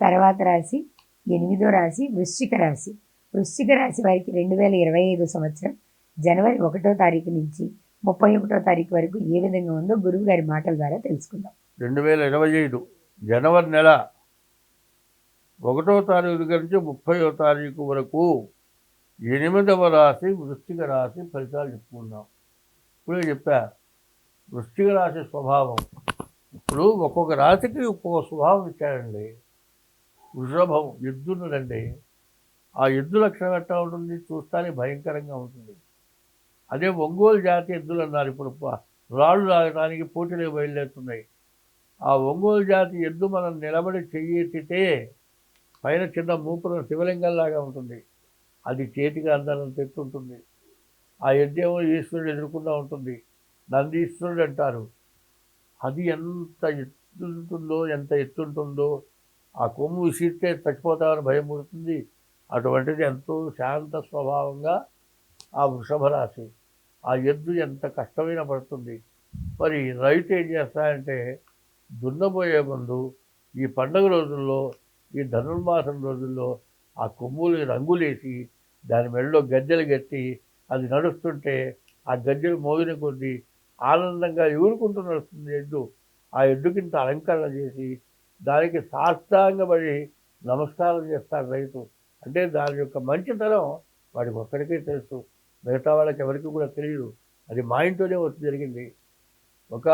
తర్వాత రాశి ఎనిమిదో రాశి వృశ్చిక రాశి. వృశ్చిక రాశి వారికి రెండు వేల ఇరవై ఐదు సంవత్సరం జనవరి ఒకటో తారీఖు నుంచి ముప్పై ఒకటో తారీఖు వరకు ఏ విధంగా ఉందో గురువు గారి మాటల ద్వారా తెలుసుకుందాం. రెండు వేల ఇరవై ఐదు జనవరి నెల ఒకటో తారీఖు దగ్గర నుంచి ముప్పయో తారీఖు వరకు ఎనిమిదవ రాశి వృశ్చిక రాశి ఫలితాలు చెప్పుకుందాం. ఇప్పుడే చెప్పా వృశ్చిక రాశి స్వభావం. ఇప్పుడు ఒక్కొక్క రాశికి ఒక్కొక్క స్వభావం ఇచ్చాడండి. వృషభం ఎద్దున్నదండి ఆ ఎద్దు లక్షణం ఎట్లా ఉంటుంది? చూస్తానే భయంకరంగా ఉంటుంది. అదే ఒంగోలు జాతి ఎద్దులు అన్నారు ఇప్పుడు. రాళ్ళు లాగడానికి పోటీలు బయలుదేరుతున్నాయి. ఆ ఒంగోలు జాతి ఎద్దు మనం నిలబడి చెయ్యెత్తితే పైన చిన్న మూపురం శివలింగంలాగా ఉంటుంది. అది చేతికి అందనంత ఎత్తు ఆ ఎద్దేమో ఈశ్వరుడు ఎదుర్కొండా ఉంటుంది. నందీశ్వరుడు అంటారు. అది ఎంత ఎత్తుంటుందో ఎంత ఎత్తుంటుందో ఆ కొమ్ము విసిరితే చచ్చిపోతామని భయం పుడుతుంది. అటువంటిది ఎంతో శాంత స్వభావంగా ఆ వృషభ రాశి. ఆ ఎద్దు ఎంత కష్టమైన పడుతుంది. మరి రైతు ఏం చేస్తాడంటే దున్నబోయే ముందు ఈ పండగ రోజుల్లో ఈ ధనుర్మాసం రోజుల్లో ఆ కొమ్ములు రంగులేసి దాని మెడలో గద్దెలు కట్టి అది నడుస్తుంటే ఆ గజ్జెలు మోగిన కొద్దీ ఆనందంగా ఎవరుకుంటూ నడుస్తుంది ఎద్దు. ఆ ఎద్దుకింత అలంకరణ చేసి దానికి సాష్టాంగపడి నమస్కారం చేస్తాడు రైతు. అంటే దాని యొక్క మంచితనం వాడికి ఒక్కడికే తెలుసు. మిగతా వాళ్ళకి ఎవరికి కూడా తెలియదు అది మా ఇంట్లోనే వచ్చి జరిగింది. ఒక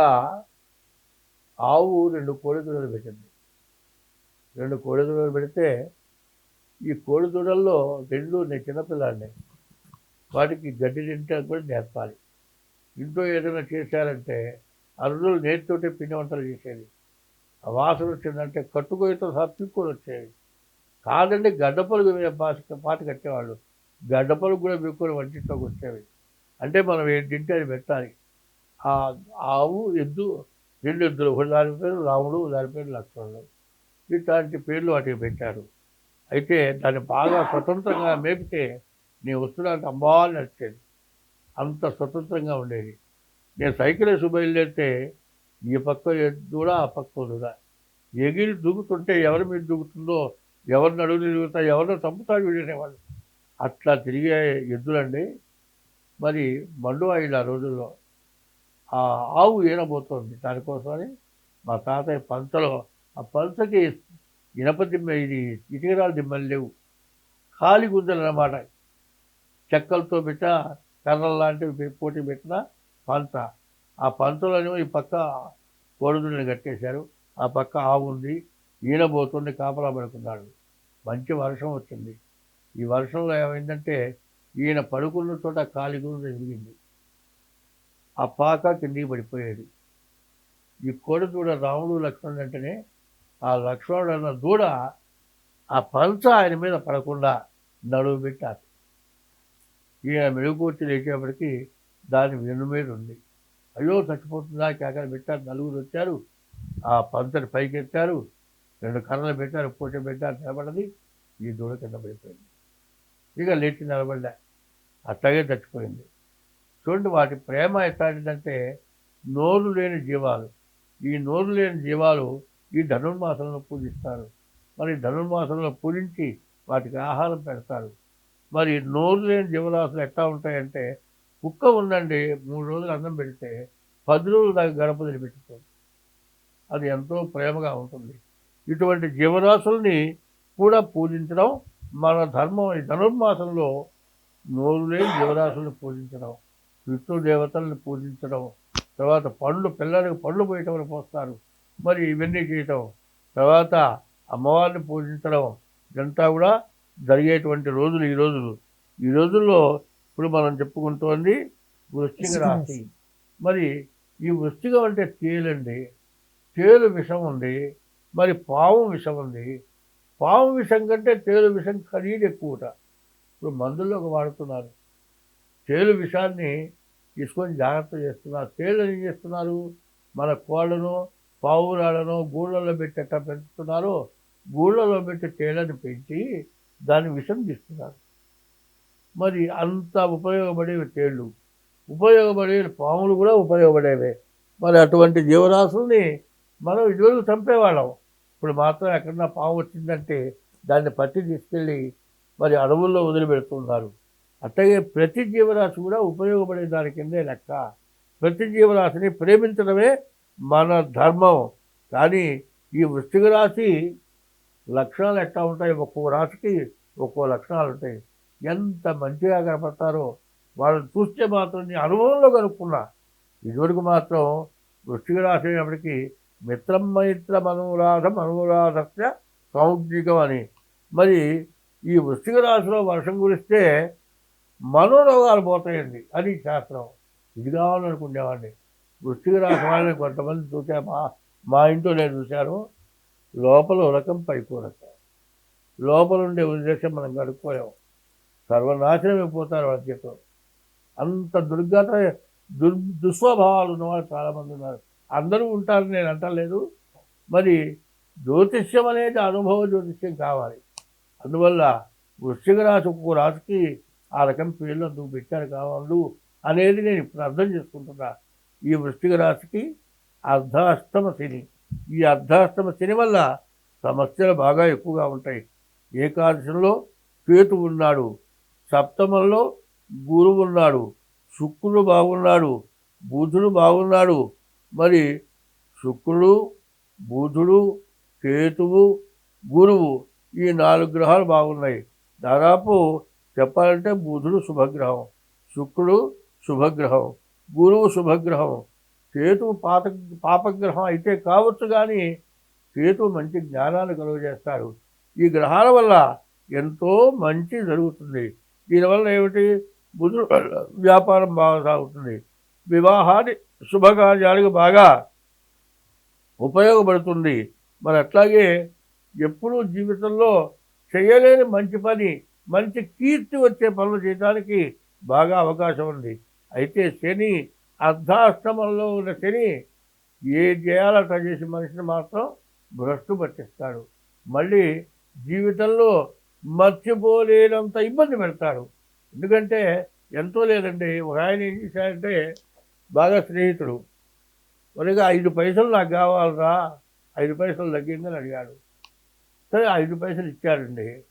ఆవు రెండు కోడిదూడలు పెట్టింది. రెండు కోడిదూడలు పెడితే ఈ కోడిదూడల్లో రెండు నేను చిన్నపిల్లాడిని. వాటికి గడ్డి తింటాను కూడా నేర్పాలి. ఇంట్లో ఏదైనా చేశారంటే అరుదులు నేతితోటే పిండి వంటలు చేసేది. వాసన వచ్చిందంటే కట్టుకోయితో సహా పీక్కొని వచ్చేవి కాదండి గడ్డపలుగు పాట పాట కట్టేవాళ్ళు. గడ్డపలుగు కూడా పీక్కొని వంటింట్లోకి వచ్చేవి. అంటే మనం ఏంటంటే అది పెట్టాలి ఆ ఆవు ఎద్దు రెండు ఎద్దులు. ఒకటి దాని పేరు రాముడు దాని పేరు లక్ష్మణుడు. ఇట్లాంటి పేర్లు వాటికి పెట్టారు. అయితే దాన్ని బాగా స్వతంత్రంగా మేపితే నేను వస్తున్నాను అమ్మా నచ్చేది అంత స్వతంత్రంగా ఉండేది. నేను సైకిల్ వేసి బయలుదేరితే ఈ పక్క దూడా ఆ పక్క దూడా ఎగిరి దూకుతుంటే ఎవరి మీద దూకుతుందో ఎవరిని అడుగు తిరుగుతా ఎవరినో చంపుతాడు వీడనేవాళ్ళు అట్లా తిరిగే ఎద్దులండి. మరి మండు ఆ రోజుల్లో ఆ ఆవు ఈనబోతోంది. దానికోసమని మా తాతయ్య పంచలో ఆ పంచకి ఇనప దిమ్మ ఇది ఇటుకరాలు దిమ్మలు లేవు. ఖాళీ గుంజలు అన్నమాట చెక్కలతో పెట్ట కర్రలు లాంటివి పోటీ పెట్టిన పంచ. ఆ పంచలోనేమో ఈ పక్క కోడుదుని కట్టేశారు. ఆ పక్క ఆవు ఉంది ఈనబోతుంది కాపలా పడుకున్నాడు. మంచి వర్షం వచ్చింది. ఈ వర్షంలో ఏమైందంటే ఈయన పడుకున్న చోట కాలి గురించి విరిగింది. ఆ పాక కిందికి పడిపోయేది. ఈ కోడి దూడ రాముడు లక్ష్మణుడు అంటేనే ఆ లక్ష్మణుడు అన్న దూడ ఆ పంచ ఆయన మీద పడకుండా నడువు పెట్టారు ఈయన మెరుగుపూర్తి లేచేపటికి దాని వెన్ను మీద ఉంది. అయ్యో చచ్చిపోతుందా? కేకలు పెట్టారు నలుగురు వచ్చారు. ఆ పంచని పైకెత్తారు. రెండు కర్రలు పెట్టారు పూట పెట్టారు నిలబడది. ఈ దూడ కింద పడిపోయింది. ఇక లేచి నిలబడ్డా అట్లాగే చచ్చిపోయింది. చూడండి వాటి ప్రేమ ఎట్లాంటిదంటే నోరు లేని జీవాలు. ఈ నోరు లేని జీవాలు ఈ ధనుర్మాసంలో పూజిస్తారు. మరి ధనుర్మాసంలో పూజించి వాటికి ఆహారం పెడతారు. మరి నోరు లేని జీవరాశులు ఎట్లా ఉంటాయంటే కుక్క ఉందండి మూడు రోజులు అన్నం పెడితే పది రోజులు దాకా గణపతిని పెట్టుకోదు అది ఎంతో ప్రేమగా ఉంటుంది. ఇటువంటి జీవరాశుల్ని కూడా పూజించడం మన ధర్మం ఈ ధనుర్మాసంలో నోరు లేని జీవరాశుల్ని పూజించడం పితృదేవతల్ని పూజించడం తర్వాత పండ్లు పిల్లలకు పండ్లు పోయటం పోస్తారు. మరి ఇవన్నీ చేయటం తర్వాత అమ్మవారిని పూజించడం ఇదంతా కూడా జరిగేటువంటి రోజులు ఈ రోజులు. ఈ రోజుల్లో ఇప్పుడు మనం చెప్పుకుంటోంది వృశ్చిక రాశి. మరి ఈ వృశ్చికం అంటే తేలండి తేలు విషం ఉంది. మరి పాము విషం ఉంది. పాము విషం కంటే తేలు విషం ఖరీదు ఎక్కువట. ఇప్పుడు మందుల్లోకి వాడుతున్నారు. తేలు విషాన్ని తీసుకొని జాగ్రత్త చేస్తున్నారు. తేలు ఏం చేస్తున్నారు? మన కోళ్ళను పావురాలను గూళ్ళలో పెట్టి ఎట్లా పెంచుతున్నారో? గూళ్ళలో పెట్టి తేలను పెంచి దాని విషం తీస్తున్నారు. మరి అంత ఉపయోగపడేవి తేళ్ళు ఉపయోగపడే పాములు కూడా ఉపయోగపడేవి. మరి అటువంటి జీవరాశుల్ని మనం ఇదివరకు చంపేవాళ్ళం. ఇప్పుడు మాత్రం ఎక్కడన్నా పాము వచ్చిందంటే దాన్ని పట్టి తీసుకెళ్ళి మరి అడవుల్లో వదిలిపెడుతున్నారు. అట్లాగే ప్రతి జీవరాశి కూడా ఉపయోగపడే దాని కిందే లెక్క. ప్రతి జీవరాశిని ప్రేమించడమే మన ధర్మం. కానీ ఈ వృష్టిక రాశి లక్షణాలు ఎట్లా ఉంటాయి? ఒక్కో రాశికి ఒక్కో లక్షణాలు ఉంటాయి ఎంత మంచిగా కనపడతారో వాళ్ళని చూస్తే మాత్రం నేను అనుభవంలో కనుక్కున్నా. ఇదివరకు మాత్రం వృష్టికి రాశి మిత్రం మైత్రం అనురాధం అనురాధస్య సౌజ్ఞికం అని. మరి ఈ వృశ్చిక రాశిలో వర్షం కురిస్తే మనోరోగాలు పోతాయండి అని శాస్త్రం. ఇది కావాలనుకునేవాడిని వృశ్చిక రాశి వాళ్ళని కొంతమంది చూసా మా మా ఇంట్లో నేను చూశాను. లోపల ఉరకం పైకి ఉరకం. లోపల ఉండే ఉద్దేశం మనం కడుక్కోలేం సర్వనాశనం అయిపోతారు వాళ్ళ చేతిలో. అంత దుర్గత దుర్ దుస్వభావాలు ఉన్నవాళ్ళు చాలామంది ఉన్నారు. అందరూ ఉంటారు నేను అంటలేదు. మరి జ్యోతిష్యం అనేది అనుభవ జ్యోతిష్యం కావాలి. అందువల్ల వృశ్చిక రాశి ఒక్కో రాశికి ఆ రకం పేర్లు అందుకు పెట్టారు కావాలి అనేది నేను ఇప్పుడు అర్థం చేసుకుంటున్నా. ఈ వృష్టిక రాశికి అర్ధాష్టమ శని. ఈ అర్ధాష్టమ శని వల్ల సమస్యలు బాగా ఎక్కువగా ఉంటాయి. ఏకాదశంలో కేతు ఉన్నాడు. సప్తమంలో గురువు ఉన్నాడు శుక్రుడు బాగున్నాడు బుధుడు బాగున్నాడు. మరి శుక్రుడు బుధుడు కేతువు గురువు ఈ నాలుగు గ్రహాలు బాగున్నాయి. దాదాపు చెప్పాలంటే బుధుడు శుభగ్రహం శుక్రుడు శుభగ్రహం గురువు శుభగ్రహం కేతువు పాత పాపగ్రహం అయితే కావచ్చు కానీ కేతువు మంచి జ్ఞానాన్ని కలుగజేస్తాడు. ఈ గ్రహాల వల్ల ఎంతో మంచి జరుగుతుంది. దీనివల్ల ఏమిటి? బుధుడు వ్యాపారం బాగా సాగుతుంది. వివాహాన్ని శుభకార్యాలకు బాగా ఉపయోగపడుతుంది. మరి అట్లాగే ఎప్పుడూ జీవితంలో చేయలేని మంచి పని మంచి కీర్తి వచ్చే పనులు చేయడానికి బాగా అవకాశం ఉంది. అయితే శని అర్ధాష్టమంలో ఉన్న శని ఏ చేయాలట చేసి మనిషిని మాత్రం భ్రష్టు పట్టిస్తాడు. మళ్ళీ జీవితంలో మర్చిపోలేనంత ఇబ్బంది పెడతాడు. ఎందుకంటే ఎంతో లేదండి. ఒక ఆయన ఏం చేశాడంటే బాగా స్నేహితుడు. మరిగా ఐదు పైసలు నాకు కావాలరా. ఐదు పైసలు తగ్గిందని అడిగాడు. సరే ఐదు పైసలు ఇచ్చాడండి.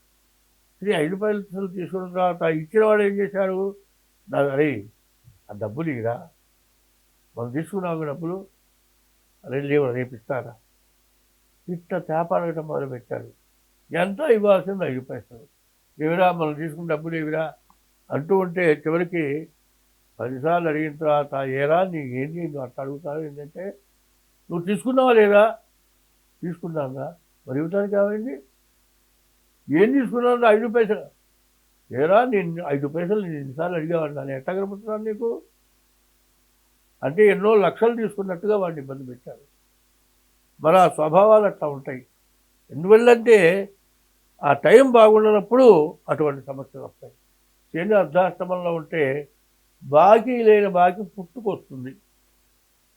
సరే ఐదు పైసలు తీసుకున్న తర్వాత ఇచ్చిన వాడు ఏం చేశాడు? నా అరే ఆ డబ్బులు ఇరా మనం తీసుకున్నాము డబ్బులు. అరే లేవు రేపు ఇస్తారా? ఇట్లా చేప అడగటం మొదలుపెట్టాడు. ఎంతో ఇవ్వాల్సింది ఐదు పైసలు ఇవిరా మనం తీసుకున్న డబ్బులు ఇవిరా అంటూ ఉంటే చివరికి పదిసార్లు అడిగిన తర్వాత ఏరా నీకు ఏంటి నువ్వు అట్లా అడుగుతావు? ఏంటంటే నువ్వు తీసుకున్నావా లేదా? తీసుకున్నాగా మరి ఇవ్వటానికి ఏమైంది? ఏం తీసుకున్నావు? ఐదు పైసలు. ఏరా నేను ఐదు పైసలు నేను ఎన్నిసార్లు అడిగేవాడిని నన్ను ఎట్లా కనపడుతున్నాను నీకు? అంటే ఎన్నో లక్షలు తీసుకున్నట్టుగా వాడిని ఇబ్బంది పెట్టారు మరి ఆ స్వభావాలు అట్లా ఉంటాయి. ఎందువల్లంటే ఆ టైం బాగుండనప్పుడు అటువంటి సమస్యలు వస్తాయి. శని అర్ధాష్టమంలో ఉంటే బాకీ లేని బాకీ పుట్టుకొస్తుంది.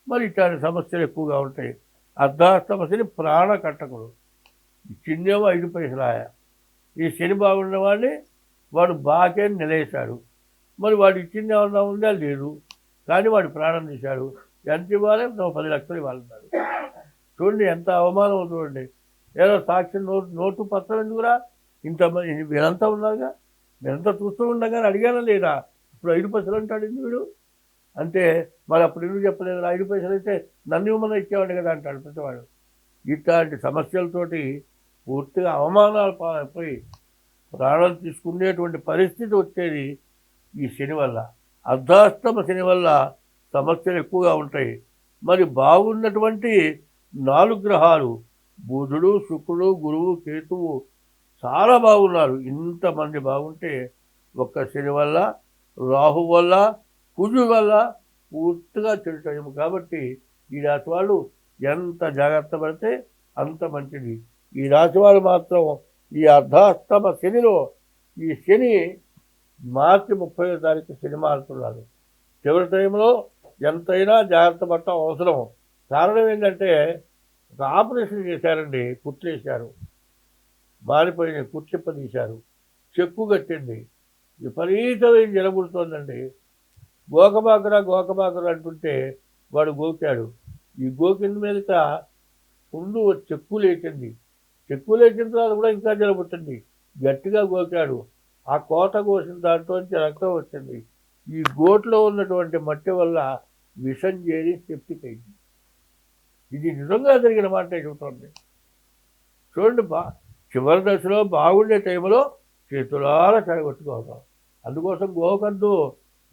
మరి ఇట్లాంటి సమస్యలు ఎక్కువగా ఉంటాయి. అర్ధాష్టమ శని ప్రాణ కట్టకుడు. చిన్నేమో ఐదు పైసలాయ ఈ శని బాగుండే వాడిని వాడు బాకే నిలేశాడు మరి వాడు ఇచ్చింది ఏమన్నా ఉందా? లేదు. కానీ వాడు ప్రాణం తీశాడు. ఎంత ఇవ్వాలి? పది లక్షలు ఇవ్వాలన్నాడు చూడండి ఎంత అవమానం చూడండి. ఏదో సాక్షి నోటు నోటు పత్రం ఎందుకురా? ఇంత వీళ్ళంతా ఉన్నారుగా? మీరంతా చూస్తూ ఉండగానే అడిగానా లేదా? ఇప్పుడు ఐదు పైసలు అంటాడు ఎందుకు వీడు? అంటే మరి అప్పుడు ఎందుకు చెప్పలేదు ఐదు పైసలు అయితే నన్ను ఇవ్వమని ఇచ్చేవాడు కదా అంటాడు ప్రతివాడు ఇట్లాంటి సమస్యలతోటి పూర్తిగా అవమానాలు పాలైపోయి ప్రాణాలు తీసుకునేటువంటి పరిస్థితి వచ్చేది ఈ శని వల్ల. అర్ధాష్టమ శని వల్ల సమస్యలు ఎక్కువగా ఉంటాయి. మరి బాగున్నటువంటి నాలుగు గ్రహాలు బుధుడు శుక్రుడు గురువు కేతువు చాలా బాగున్నారు. ఇంతమంది బాగుంటే ఒక్క శని వల్ల రాహు వల్ల కుజు వల్ల పూర్తిగా చెడుటయం కాబట్టి ఈ రాశి వాళ్ళు ఎంత జాగ్రత్త పడితే అంత మంచిది. ఈ రాశి వాళ్ళు మాత్రం ఈ అర్ధాష్టమ శనిలో ఈ శని మార్చి ముప్పై తారీఖు శని మారుతున్నారు. చివరి టైంలో ఎంతైనా జాగ్రత్త పడటం అవసరం. కారణం ఏంటంటే ఒక ఆపరేషన్ చేశారండి కుట్లేశారు మారిపోయిన కుట్లిప్ప తీశారు చెక్కు కట్టింది. విపరీతమైన జలబుడుతోందండి. గోకబాకురా గోకబాకురా అంటుంటే వాడు గోకాడు. ఈ గోకిన మీదట ముందు చెక్కు లేచింది. చెక్కు లేచిన తర్వాత కూడా ఇంకా జలబుట్టండి గట్టిగా గోకాడు. ఆ కోత కోసిన దాంట్లోంచి రక్తం వచ్చింది. ఈ గోట్లో ఉన్నటువంటి మట్టి వల్ల విషం చేరి సెప్టిక్ అయింది ఇది నిజంగా జరిగిన మాటే చెబుతోంది. చూడండి బా చివరి దశలో బాగుండే టైంలో చేతులాల చెడగొట్టుకోవడం అందుకోసం గోకందు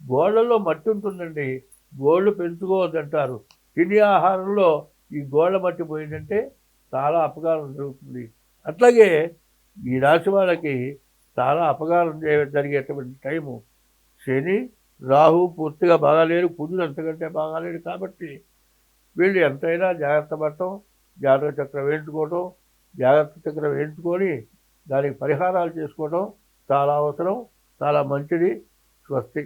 గోళ్ళలో మట్టి ఉంటుందండి. గోళ్ళు పెంచుకోవద్దంటారు. తినే ఆహారంలో ఈ గోళ్ళ మట్టి పోయిందంటే చాలా అపకారం జరుగుతుంది. అట్లాగే ఈ రాశి వాళ్ళకి చాలా అపకారం జరిగేటువంటి టైము. శని రాహు పూర్తిగా బాగాలేరు. కుజుడు అంతకంటే బాగాలేడు కాబట్టి వీళ్ళు ఎంతైనా జాగ్రత్త పడటం జాగ్రత్త చక్రం వేయించుకోవటం జాగ్రత్త చక్రం వేయించుకొని దానికి పరిహారాలు చేసుకోవటం చాలా అవసరం చాలా మంచిది. స్వస్తి.